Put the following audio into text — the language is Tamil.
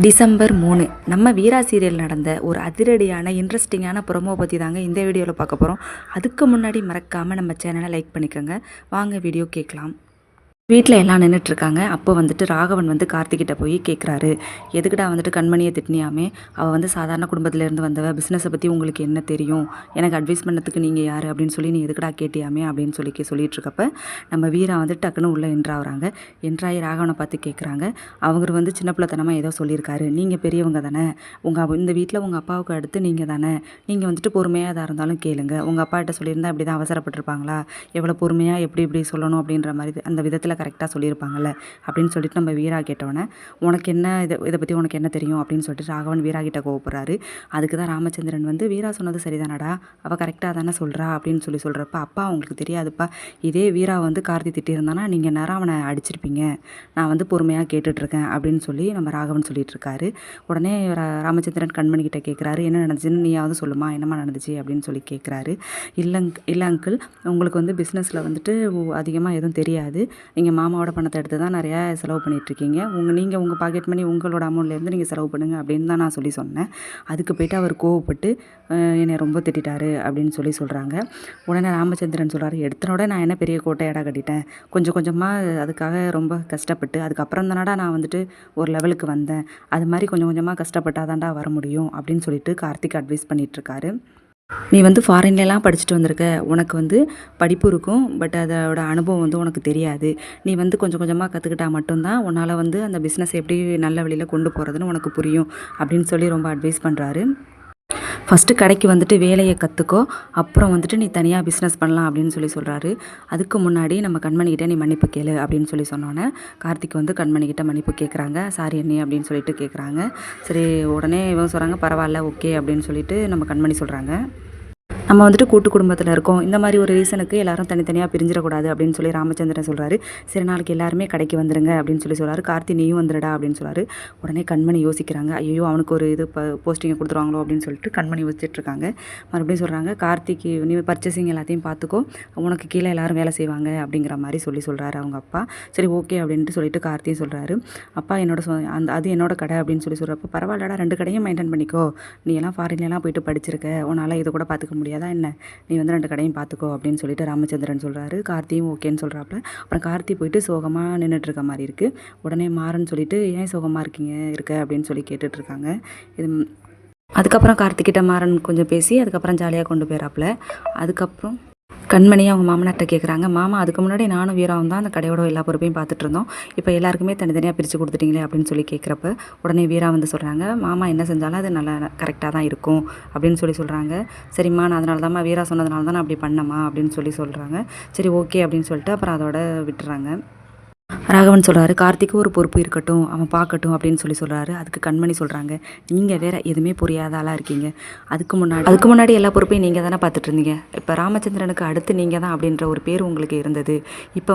டிசம்பர் மூணு. நம்ம வீரா சீரியல் நடந்த ஒரு அதிரடியான இன்ட்ரெஸ்டிங்கான ப்ரோமோ பற்றி தாங்க இந்த வீடியோவில் பார்க்க போகிறோம் அதுக்கு முன்னாடி மறக்காமல் நம்ம சேனலை லைக் பண்ணிக்கோங்க. வாங்க வீடியோ கேட்கலாம். வீட்டில் எல்லாம் நின்றுட்டுருக்காங்க அப்போ வந்துட்டு ராகவன் வந்து கார்த்திகிட்ட போய் கேட்குறாரு எதுக்குடா வந்துட்டு கண்மணியை திட்டினியாமே? அவள் வந்து சாதாரண குடும்பத்திலேருந்து வந்தவ. பிஸ்னஸை பற்றி உங்களுக்கு என்ன தெரியும்? எனக்கு அட்வைஸ் பண்ணதுக்கு நீங்கள் யார்? அப்படின்னு சொல்லி நீ எதுக்குடா கேட்டியாமே? அப்படின்னு சொல்லி சொல்லிட்டு இருக்கப்ப நம்ம வீரா வந்து டக்குன்னு உள்ளே என்ட்ராகிறாங்க என்ட்ராகி ராகவனை பார்த்து கேட்குறாங்க அவர் வந்து சின்ன பிள்ளைத்தனமாக ஏதோ சொல்லியிருக்காரு. நீங்கள் பெரியவங்க தானே. உங்கள் இந்த வீட்டில் உங்கள் அப்பாவுக்கு அடுத்து நீங்கள் தானே. நீங்கள் வந்துட்டு பொறுமையாக எதாக இருந்தாலும் கேளுங்க. உங்கள் அப்பா கிட்ட சொல்லியிருந்தா அப்படி தான் அவசரப்பட்டிருப்பாங்களா? எவ்வளோ பொறுமையாக எப்படி இப்படி சொல்லணும்? அப்படின்ற மாதிரி அந்த விதத்தில் கரெக்டாக சொல்லியிருப்பாங்கல்ல? அப்படின்னு சொல்லிட்டு நம்ம வீரா கேட்டோன்னே உனக்கு என்ன இதை இதை பற்றி உனக்கு என்ன தெரியும்? அப்படின்னு சொல்லிட்டு ராகவன் வீரா கிட்ட கோவப்படுறாரு. அதுக்கு தான் ராமச்சந்திரன் வந்து வீரா சொன்னது சரிதானடா? அவள் கரெக்டாக தானே சொல்கிறா அப்படின்னு சொல்லி சொல்கிறப்ப அப்பா அவங்களுக்கு தெரியாதுப்பா. இதே வீரா வந்து கார்த்தி திட்டியிருந்தானா நீங்கள் நேரம் அவனை அடிச்சிருப்பீங்க. நான் வந்து பொறுமையாக கேட்டுட்ருக்கேன். அப்படின்னு சொல்லி நம்ம ராகவன் சொல்லிட்டு இருக்காரு உடனே ராமச்சந்திரன் கண்மணி கிட்ட கேட்குறாரு என்ன நடந்துச்சுன்னு நீயாவது சொல்லுமா? என்னம்மா நடந்துச்சு? அப்படின்னு சொல்லி கேட்குறாரு இல்லைங்க இல்லை அங்கிள் உங்களுக்கு வந்து பிஸ்னஸில் வந்துட்டு அதிகமாக எதுவும் தெரியாது. நீங்கள் மாமாவோட பணத்தை எடுத்து தான் நிறையா செலவு பண்ணிகிட்ருக்கீங்க உங்கள் நீங்கள் உங்கள் பாக்கெட் மணி உங்களோட அமௌண்ட்லேருந்து நீங்கள் செலவு பண்ணுங்கள் அப்படின்னு தான் நான் சொல்லி சொன்னேன். அதுக்கு போயிட்டு அவர் கோவப்பட்டு என்னை ரொம்ப திட்டாரு அப்படின்னு சொல்லி சொல்கிறாங்க உடனே ராமச்சந்திரன் சொல்கிறாரு எடுத்தனோட நான் என்ன பெரிய கோட்டை இடம் கட்டிட்டேன். கொஞ்சம் கொஞ்சமாக அதுக்காக ரொம்ப கஷ்டப்பட்டு அதுக்கப்புறம் தானடா நான் வந்துட்டு ஒரு லெவலுக்கு வந்தேன். அது மாதிரி கொஞ்சம் கொஞ்சமாக கஷ்டப்பட்டாதான்டா வர முடியும் அப்படின்னு சொல்லிட்டு கார்த்திக் அட்வைஸ் பண்ணிகிட்ருக்காரு நீ வந்து ஃபாரின்லலாம் படிச்சுட்டு வந்திருக்க. உனக்கு வந்து படிப்பு இருக்கும். பட் அதோட அனுபவம் வந்து உனக்கு தெரியாது. நீ வந்து கொஞ்சம் கொஞ்சமாக கற்றுக்கிட்டா மட்டும்தான் உன்னால் வந்து அந்த பிஸ்னஸ் எப்படி நல்ல வழியில் கொண்டு போகிறதுன்னு உனக்கு புரியும். அப்படின்னு சொல்லி ரொம்ப அட்வைஸ் பண்ணுறாரு ஃபஸ்ட்டு கடைக்கு வந்துட்டு வேலையை கற்றுக்கோ அப்புறம் வந்துட்டு நீ தனியாக பிஸ்னஸ் பண்ணலாம் அப்படின்னு சொல்லி சொல்கிறாரு அதுக்கு முன்னாடி நம்ம கண்மணிக்கிட்ட நீ மன்னிப்பு கேளு அப்படின்னு சொல்லி சொன்னோன்னே கார்த்திக் வந்து கண்மணிக்கிட்ட மன்னிப்பு கேட்குறாங்க சாரி அண்ணி அப்படின்னு சொல்லிட்டு கேட்குறாங்க சரி உடனே இவங்க சொல்கிறாங்க பரவாயில்ல ஓகே அப்படின்னு சொல்லிட்டு நம்ம கண்மணி சொல்கிறாங்க நம்ம வந்துட்டு கூட்டு குடும்பத்தில் இருக்கோம். இந்த மாதிரி ஒரு ரீசனுக்கு எல்லாரும் தனித்தனியாக பிரிஞ்சிடக்கூடாது அப்படின்னு சொல்லி ராமச்சந்திரன் சொல்கிறாரு சரி நாளைக்கு எல்லாருமே கடைக்கு வந்துருங்க அப்படின்னு சொல்லி சொல்கிறாரு கார்த்தி நீயும் வந்துடுடா அப்படின்னு சொல்கிறாரு உடனே கண்மணி யோசிக்கிறாங்க. ஐயோ அவனுக்கு ஒரு இது போஸ்டிங்கை கொடுத்துருவாங்களோ அப்படின்னு சொல்லிட்டு கண்மணி யோசிச்சிட்டுருக்காங்க மறுபடியும் சொல்கிறாங்க கார்த்திக்கு நீ பர்ச்சேசிங் எல்லாத்தையும் பார்த்துக்கோ உனக்கு கீழே எல்லாரும் வேலை செய்வாங்க அப்படிங்கிற மாதிரி சொல்லி சொல்கிறாரு அவங்க அப்பா. சரி ஓகே அப்படின்ட்டு சொல்லிட்டு கார்த்தியும் சொல்கிறாரு அப்பா என்னோட சொ அந்த அது என்னோட கடை அப்படின்னு சொல்லி சொல்கிறப்ப பரவாயில்லடா ரெண்டு கடையும் மெயின்டைன் பண்ணிக்கோ. நீ எல்லாம் ஃபாரின்லாம் போயிட்டு படிச்சிருக்க. உன்னால் இதை கூட பார்த்துக்க முடியாது. என்ன? நீ வந்து ரெண்டு கடையும் பார்த்துக்கோ அப்படின்னு சொல்லிட்டு ராமச்சந்திரன் சொல்கிறாரு கார்த்தியும் ஓகேன்னு சொல்கிறாப்புல அப்புறம் கார்த்தி போயிட்டு சோகமாக நின்றுட்டுருக்க மாதிரி இருக்குது உடனே மாறன்னு சொல்லிட்டு ஏன் சோகமாக இருக்கீங்க? இருக்க? அப்படின்னு சொல்லி கேட்டுட்ருக்காங்க இது அதுக்கப்புறம் கார்த்திகிட்ட மாறன் கொஞ்சம் பேசி அதுக்கப்புறம் ஜாலியாக கொண்டு போயிடறாப்புல அதுக்கப்புறம் கண்மணி அவங்க மாமனார்ட்ட கேட்குறாங்க மாமா அதுக்கு முன்னாடி நானும் வீராவும் தான் அந்த கடையோட எல்லா பொறுப்பையும் பார்த்துட்டு இருந்தோம். இப்போ எல்லாருக்குமே தனித்தனியாக பிரித்து கொடுத்துட்டீங்களே அப்படின்னு சொல்லி கேட்குறப்ப உடனே வீரா வந்து சொல்கிறாங்க மாமா என்ன செஞ்சாலும் அது நல்லா கரெக்டாக தான் இருக்கும் அப்படின்னு சொல்லி சொல்கிறாங்க சரிம்மா நான் அதனால தான்மா வீரா சொன்னதுனால தான் நான் அப்படி பண்ணம்மா அப்படின்னு சொல்லி சொல்கிறாங்க சரி ஓகே அப்படின்னு சொல்லிட்டு அப்புறம் அதோட விட்டுறாங்க. ராகவன் சொல்கிறாரு கார்த்திக்கு ஒரு பொறுப்பு இருக்கட்டும் அவன் பார்க்கட்டும் அப்படின்னு சொல்லி சொல்கிறாரு அதுக்கு கண்மணி சொல்கிறாங்க நீங்கள் வேற எதுவுமே புரியாத ஆளாக இருக்கீங்க. அதுக்கு முன்னாடி அதுக்கு முன்னாடி எல்லா பொறுப்பையும் நீங்கள் தானே பார்த்துட்டு இருந்தீங்க. இப்போ ராமச்சந்திரனுக்கு அடுத்து நீங்கள் தான் அப்படின்ற ஒரு பேர் உங்களுக்கு இருந்தது. இப்போ